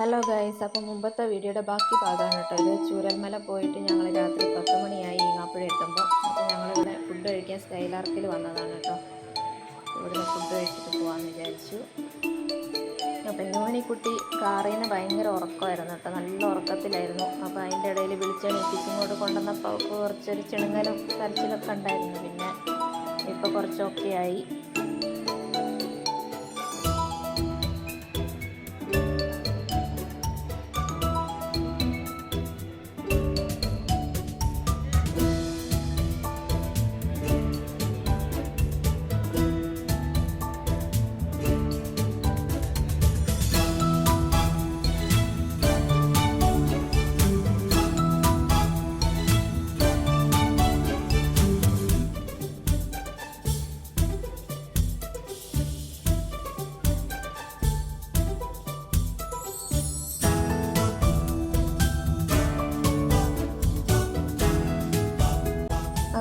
Hello guys അപ്പോൾ മുമ്പത്തെ വീഡിയോയുടെ ബാക്കി ഭാഗമാണ് കേട്ടോ. ഇത് ചൂരൽമല പോയിട്ട് ഞങ്ങൾ രാത്രി പത്ത് മണിയായി ഈങ്ങാപ്പുഴ എത്തുമ്പോൾ അപ്പോൾ ഞങ്ങളിവിടെ ഫുഡ് കഴിക്കാൻ സ്കൈലാർക്കിൽ വന്നതാണ് കേട്ടോ. ഇവിടുന്ന് ഫുഡ് കഴിച്ചിട്ട് പോകാമെന്ന് വിചാരിച്ചു. അപ്പോൾ ന്യൂനിക്കുട്ടി കാറിൽ നിന്ന് ഭയങ്കര ഉറക്കമായിരുന്നു കേട്ടോ. നല്ല ഉറക്കത്തിലായിരുന്നു. അപ്പോൾ അതിന്റെ ഇടയിൽ വിളിച്ചെണീപ്പിച്ച് ഇങ്ങോട്ട് കൊണ്ടുവന്നപ്പോൾ കുറച്ചൊരു ചെണുങ്ങലും കരച്ചിലൊക്കെ ഉണ്ടായിരുന്നു. പിന്നെ ഇപ്പോൾ കുറച്ചൊക്കെ ആയി.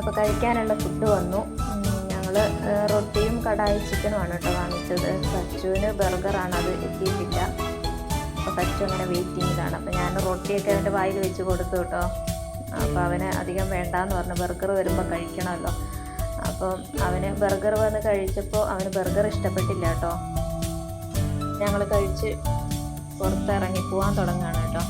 അപ്പോൾ കഴിക്കാനുള്ള ഫുഡ് വന്നു. ഞങ്ങൾ റൊട്ടിയും കടായി ചിക്കനുമാണ് കേട്ടോ വാങ്ങിച്ചത്. സച്ചുവിന് ബർഗറാണ് അത് എത്തിയിട്ടില്ല. അപ്പോൾ സച്ചു അങ്ങനെ വെയിറ്റിങ്ങിലാണ് അപ്പോൾ ഞാൻ റൊട്ടിയൊക്കെ അവന്റെ വായിൽ വെച്ച് കൊടുത്തു കേട്ടോ. അപ്പോൾ അവന് അധികം വേണ്ടാന്ന് പറഞ്ഞു. ബർഗർ വരുമ്പോൾ കഴിക്കണമല്ലോ. അപ്പോൾ അവന് ബർഗർ വന്ന് കഴിച്ചപ്പോൾ അവന് ബർഗർ ഇഷ്ടപ്പെട്ടില്ല കേട്ടോ. ഞങ്ങൾ കഴിച്ച് പുറത്തിറങ്ങി പോകാൻ തുടങ്ങുകയാണ് കേട്ടോ.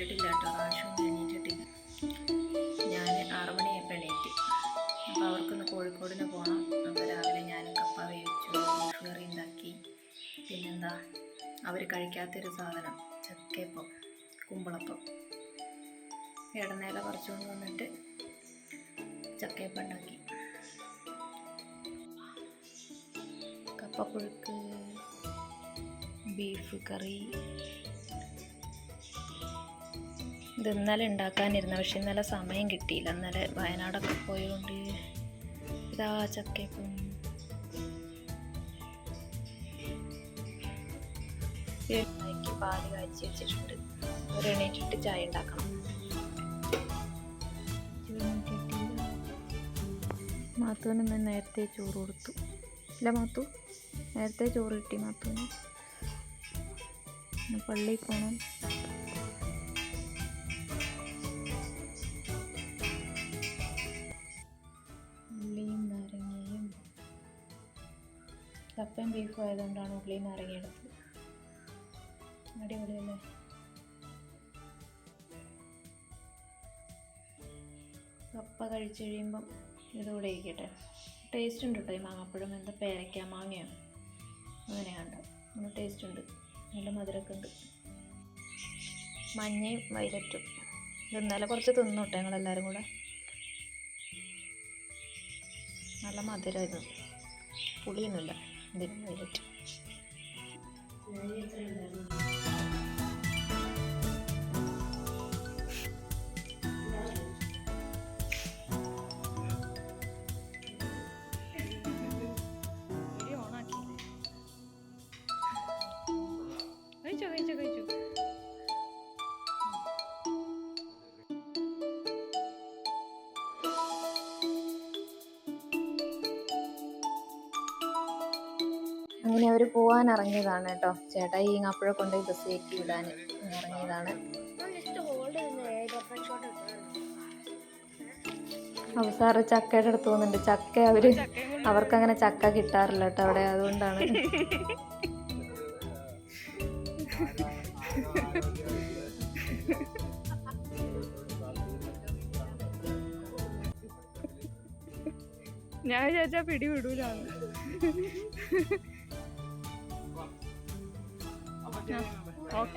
എണീറ്റിട്ടില്ല കേട്ടോ റാഷും എണീറ്റിട്ടില്ല. ഞാൻ ആറു മണിയായപ്പോൾ എണീറ്റ്. അപ്പോൾ അവർക്കൊന്ന് കോഴിക്കോടിന് പോകണം അപ്പോൾ രാവിലെ ഞാൻ കപ്പ വേവിച്ചു കറി ഉണ്ടാക്കി. പിന്നെന്താ അവർ കഴിക്കാത്തൊരു സാധനം ചക്കയപ്പം കുമ്പളപ്പം. ഇടനേല പറിച്ചുകൊണ്ട് വന്നിട്ട് ചക്കയപ്പം ഉണ്ടാക്കി. കപ്പപ്പുഴുക്ക് ബീഫ് കറി ഇത് ഇന്നലെ ഉണ്ടാക്കാനിരുന്ന പക്ഷെ ഇന്നലെ സമയം കിട്ടിയില്ല. ഇന്നലെ വയനാടൊക്കെ പോയതുകൊണ്ട് ഇതാ ചക്കയപ്പം. പാൽ കാച്ചി വെച്ചിട്ടുണ്ട്. ഒരു എണീറ്റിട്ട് ചായ ഉണ്ടാക്കണം. മാത്തുവിന് ഇന്ന് നേരത്തെ ചോറ് കൊടുത്തു. ഇല്ല മാത്തു നേരത്തെ ചോറ് കിട്ടി മാത്തുവിന്. പള്ളിയിൽ പോകണം ബീഫും ആയതുകൊണ്ടാണ് ഉള്ളിൽ നിന്ന് എടുത്തത്. അടിപൊളിയല്ലേ? കപ്പ കഴിച്ച് കഴിയുമ്പം ഇതുകൂടെ ഇരിക്കട്ടെ. ടേസ്റ്റ് ഉണ്ട് കേട്ടോ ഈ മാങ്ങാപ്പഴം. എന്താ പേരയ്ക്ക മാങ്ങയാണ് അങ്ങനെ കണ്ട. നല്ല ടേസ്റ്റ് ഉണ്ട്. നല്ല മധുരമൊക്കെ ഉണ്ട്. മഞ്ഞയും വൈലറ്റും. ഇത് കുറച്ച് തിന്നു കേട്ടോ ഞങ്ങളെല്ലാവരും കൂടെ. നല്ല മധുരം ഇത്. പുളിയൊന്നുമില്ല. ഇതിന് വൈലറ്റ് അങ്ങനെ അവർ പോകാൻ ഇറങ്ങിയതാണ് കേട്ടോ. ചേട്ടാ ഈ അപ്പുഴ കൊണ്ടുപോയി ബസ് കയറ്റി വിടാൻ ഇറങ്ങിയതാണ്. അവസാറ് ചക്കയുടെ അടുത്ത് പോകുന്നുണ്ട്. ചക്ക അവർ അവർക്കങ്ങനെ ചക്ക കിട്ടാറില്ല കേട്ടോ അവിടെ അതുകൊണ്ടാണ്. ഞാൻ വിചാരിച്ചാ പിടി വിടൂലാന്ന്.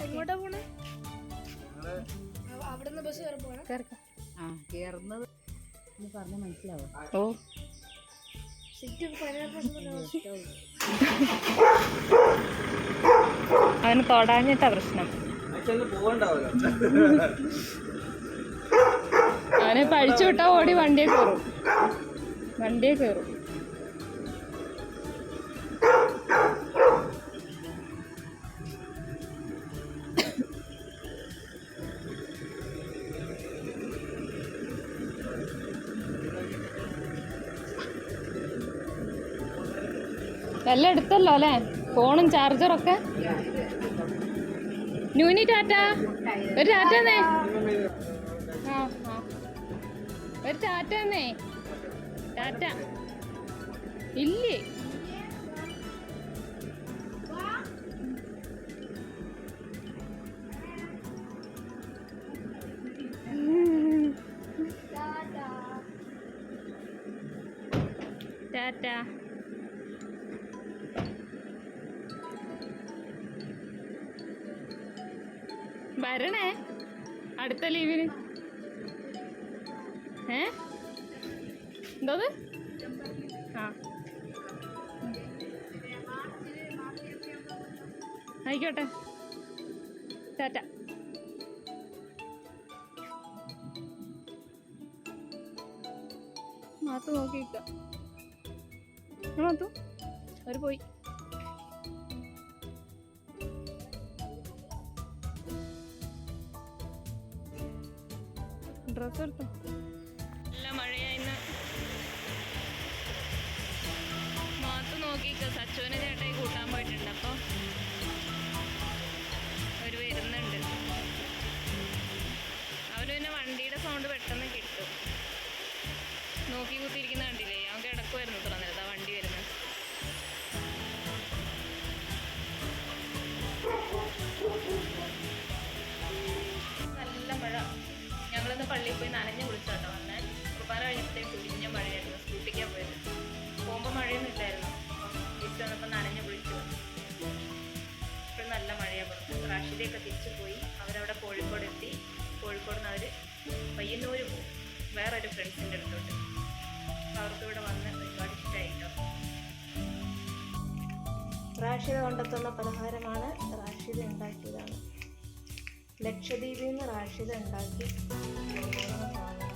എങ്ങോട്ടാ പോണേ? അവിടുന്ന് ബസ് കയറി പോണേ. കേറിക്കോ. ആ കേറുന്നത് പറഞ്ഞ മനസ്സിലാവും. ഓ. അവന് തൊടാഞ്ഞിട്ടാ പ്രശ്നം. അവനെ പഴിച്ചു വിട്ടാ ഓടി വണ്ടിയെ കയറും. വണ്ടിയെ കയറും. എല്ലാം എടുത്തല്ലോ അല്ലേ? ഫോണും ചാർജറൊക്കെ ന്യൂനി ടാറ്റ ഒരു ടാറ്റ എന്നേ ഒരു ടാറ്റ എന്നേ ടാറ്റ. ഇല്ലേ? വരണേ. അടുത്ത ലീവിന്. ഏ? എന്തോ ആ. ആയിക്കോട്ടെ. ടാറ്റ. മാത്തു നോക്കിക്ക മാത്തു അവർ പോയി. करतो റാഷിദയൊക്കെ തിരിച്ചു പോയി. അവരവിടെ കോഴിക്കോട് എത്തി. കോഴിക്കോട് നിന്ന് അവർ പയ്യന്നൂര് പോകും വേറൊരു ഫ്രണ്ട്സിന്റെ അടുത്തോട്ട്. അപ്പോൾ അവർക്ക് ഇവിടെ വന്ന് ഒരുപാട് ഇഷ്ടമായിട്ടോ റാഷിദ കൊണ്ടെത്തുന്ന പലഹാരമാണ് റാഷിദ ഉണ്ടാക്കിയതാണ്. ലക്ഷദ്വീപിൽ നിന്ന് റാഷിദ ഉണ്ടാക്കി. സാധനമാണ്.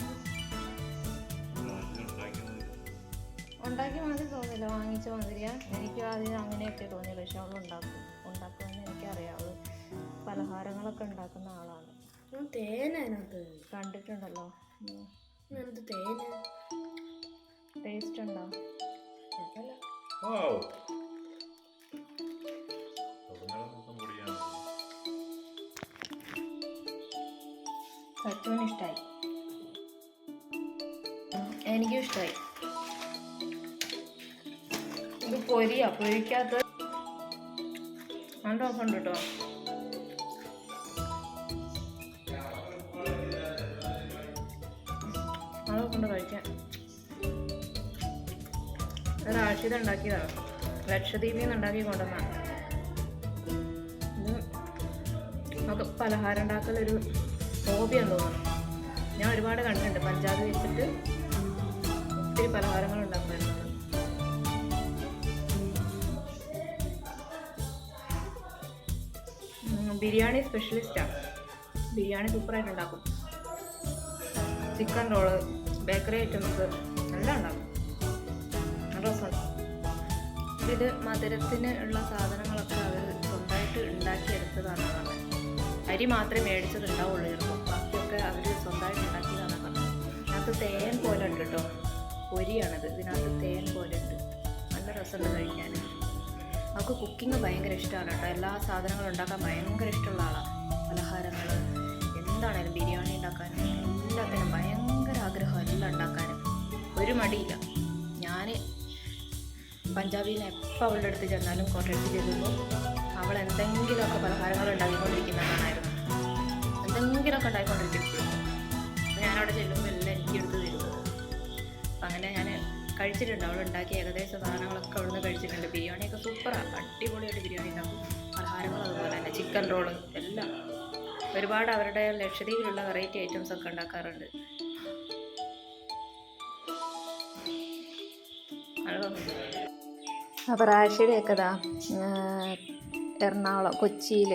മാതിരി വാങ്ങിച്ചു മാതിരിയാ എനിക്കും ആദ്യം അങ്ങനെയൊക്കെ തോന്നിയത്. പക്ഷെ അവൾ ഉണ്ടാക്കും. ഉണ്ടാക്കുമെന്ന് എനിക്കറിയാം. അവൾ പലഹാരങ്ങളൊക്കെ ഉണ്ടാക്കുന്ന ആളാണ്. തേനകത്ത് കണ്ടിട്ടുണ്ടല്ലോ. എന്ത് തേന് ടേസ്റ്റ് ഉണ്ടോ? സച്ചുവിന് ഇഷ്ടമായി എനിക്കും ഇഷ്ടമായി ഇത് പൊരിയാ പൊരിക്കാത്ത നല്ല ഓഫുണ്ട് കേട്ടോ അതൊക്കെ കഴിക്കാൻ. അത് ആഷിത ഉണ്ടാക്കിയതാണ് ലക്ഷദ്വീപിൽ നിന്ന് ഉണ്ടാക്കി കൊണ്ടുവന്നാണ് നമുക്ക് പലഹാരം ഉണ്ടാക്കലൊരു ഹോബിയാണ് തോന്നുന്നു. ഞാൻ ഒരുപാട് കണ്ടിട്ടുണ്ട്. പഞ്ചാബ് വെച്ചിട്ട് ഒത്തിരി പലഹാരങ്ങൾ ബിരിയാണി സ്പെഷ്യലിസ്റ്റാണ് ബിരിയാണി സൂപ്പറായിട്ട് ഉണ്ടാക്കും. ചിക്കൻ റോൾ ബേക്കറി ഐറ്റംസ് എല്ലാം ഉണ്ടാക്കും. രസമുണ്ട് ഇത് മധുരത്തിന് ഉള്ള സാധനങ്ങളൊക്കെ അവർ സ്വന്തമായിട്ട് ഉണ്ടാക്കിയെടുത്തതാണ് അരി മാത്രമേ മേടിച്ചത് ഉണ്ടാവുള്ളൂ ചിലപ്പോൾ ബാക്കിയൊക്കെ അവർ സ്വന്തമായിട്ട് ഉണ്ടാക്കിയതാണ് ഇതിനകത്ത് തേൻ പോലെ ഉണ്ട് കേട്ടോ. പൊരിയാണത്. ഇതിനകത്ത് തേൻ പോലെ ഉണ്ട്. നല്ല രസമുണ്ട് കഴിക്കാൻ. അവൾക്ക് കുക്കിംഗ് ഭയങ്കര ഇഷ്ടമാണ് കേട്ടോ. എല്ലാ സാധനങ്ങളും ഉണ്ടാക്കാൻ ഭയങ്കര ഇഷ്ടമുള്ള ആളാണ് പലഹാരങ്ങൾ എന്താണേലും ബിരിയാണി ഉണ്ടാക്കാനും എല്ലാത്തിനും ഭയങ്കര ആഗ്രഹം എല്ലാം ഉണ്ടാക്കാനും. ഒരു മടിയില്ല. ഞാൻ പഞ്ചാബിന്ന് എപ്പോൾ അവളുടെ അടുത്ത് ചെന്നാലും കോട്ടയത്ത് ചെല്ലുമ്പോൾ അവൾ എന്തെങ്കിലുമൊക്കെ പലഹാരങ്ങൾ ഉണ്ടാക്കിക്കൊണ്ടിരിക്കുന്നതാണായിരുന്നു എന്തെങ്കിലുമൊക്കെ ഉണ്ടാക്കിക്കൊണ്ടിരിക്കും. ഞാനവിടെ ചെല്ലുമ്പോൾ എല്ലാം എനിക്ക് എടുത്ത് തരുന്നത് അങ്ങനെ ഞാൻ കഴിച്ചിട്ടുണ്ട്. അവൾ ഉണ്ടാക്കിയ ഏകദേശം സാധനങ്ങളൊക്കെ അവിടുന്ന് കഴിച്ചിട്ടുണ്ട്. ബിരിയാണിയൊക്കെ സൂപ്പറാണ് അടിപൊളിയായിട്ട് ബിരിയാണി ഉണ്ടാക്കും. പലഹാരങ്ങൾ അതുപോലെ തന്നെ. ചിക്കൻ റോൾ എല്ലാം. ഒരുപാട് അവരുടെ ലക്ഷദ്വീപിലുള്ള വെറൈറ്റി ഐറ്റംസ് ഒക്കെ ഉണ്ടാക്കാറുണ്ട്. അപ്പോൾ റാഷിയുടെയൊക്കെ ഇതാ. എറണാകുളം കൊച്ചിയിൽ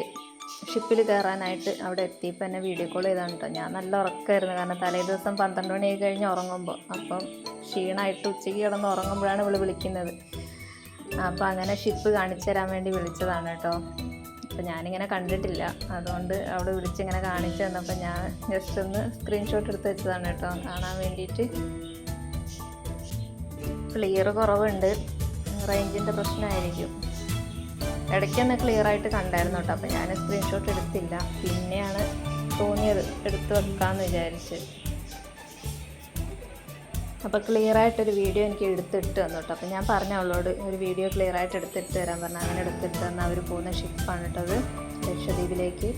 ഷിപ്പിൽ കയറാനായിട്ട് അവിടെ എത്തിയപ്പോൾ എന്നെ വീഡിയോ കോൾ ചെയ്താണ് കേട്ടോ. ഞാൻ നല്ല ഉറക്കമായിരുന്നു കാരണം തലേ ദിവസം പന്ത്രണ്ട് മണിയായി കഴിഞ്ഞ് ഉറങ്ങുമ്പോൾ അപ്പം ക്ഷീണമായിട്ട് ഉച്ചയ്ക്ക് കിടന്ന് ഉറങ്ങുമ്പോഴാണ് ഇവൾ വിളിക്കുന്നത്. അപ്പോൾ അങ്ങനെ ഷിപ്പ് കാണിച്ചു തരാൻ വേണ്ടി വിളിച്ചതാണ് കേട്ടോ. അപ്പോൾ ഞാനിങ്ങനെ കണ്ടിട്ടില്ല. അതുകൊണ്ട് അവിടെ വിളിച്ചിങ്ങനെ കാണിച്ചു തന്നപ്പോൾ ഞാൻ ജസ്റ്റ് ഒന്ന് സ്ക്രീൻഷോട്ട് എടുത്ത് വെച്ചതാണ് കേട്ടോ. കാണാൻ വേണ്ടിയിട്ട്. ക്ലിയർ കുറവുണ്ട്. റേഞ്ചിന്റെ പ്രശ്നമായിരിക്കും. ഇടയ്ക്കൊന്ന് ക്ലിയർ ആയിട്ട് കണ്ടായിരുന്നു കേട്ടോ. അപ്പോൾ ഞാൻ സ്ക്രീൻഷോട്ട് എടുത്തില്ല. പിന്നെയാണ് തോന്നിയത് എടുത്ത് വെക്കാമെന്ന് വിചാരിച്ച്. അപ്പോൾ ക്ലിയർ ആയിട്ടൊരു വീഡിയോ എനിക്ക് എടുത്തിട്ട് തന്നു കേട്ടോ അപ്പോൾ ഞാൻ പറഞ്ഞ അവളോട് ഒരു വീഡിയോ ക്ലിയർ ആയിട്ട് എടുത്തിട്ട് തരാൻ പറഞ്ഞു അങ്ങനെ എടുത്തിട്ട് തന്ന അവർ പോകുന്ന ഷിപ്പാണ് കേട്ടോ അത് ലക്ഷദ്വീപിലേക്ക്.